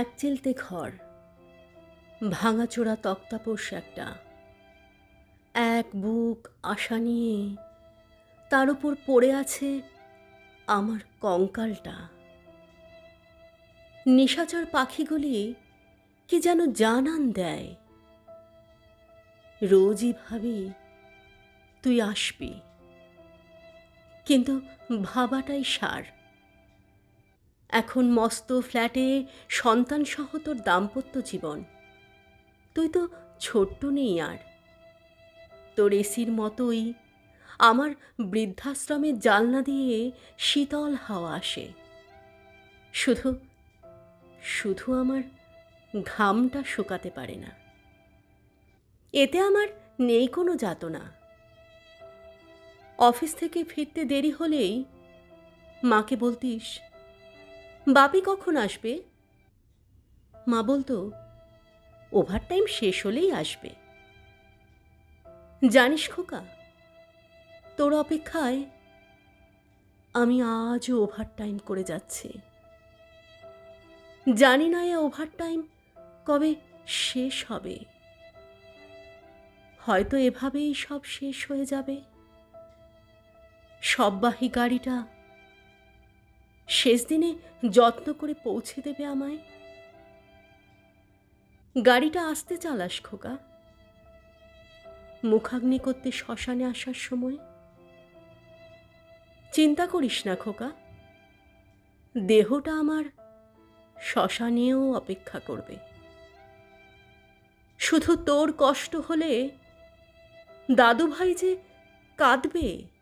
এক চেলতে ঘর, ভাঙাচোরা তক্তাপোষ একটা। এক বুক আশা নিয়ে তার উপর পড়ে আছে আমার কঙ্কালটা। নিশাচর পাখিগুলি কি যেন জানান দেয়। রোজই ভাবি তুই আসবি, কিন্তু ভাবাটাই সার। এখন মস্ত ফ্ল্যাটে সন্তান সহ তোর দাম্পত্য জীবন। তুই তো ছোট্ট নেই আর। তোর এসির মতোই আমার বৃদ্ধাশ্রমের জালনা দিয়ে শীতল হাওয়া আসে। শুধু শুধু আমার ঘামটা শুকাতে পারে না। এতে আমার নেই কোনো যাতনা। অফিস থেকে ফিরতে দেরি হলেই মাকে বলতিস বাপি কখন আসবে? মা বলতো ওভারটাইম শেষ হলেই আসবে। জানিস খোকা, তোর অপেক্ষায় আমি আজও ওভারটাইম করে যাচ্ছি। জানি না এ ওভারটাইম কবে শেষ হবে। হয়তো এভাবেই সব শেষ হয়ে যাবে। সববাহী গাড়িটা শেষ দিনে যত্ন করে পৌঁছে দেবে আমায়? গাড়িটা আসতে চালাস, খোকা। মুখাগ্নি করতে শ্মশানে আসার সময়? চিন্তা করিস না, খোকা। দেহটা আমার শ্মশানেও অপেক্ষা করবে। শুধু তোর কষ্ট হলে দাদু ভাই যে কাঁদবে।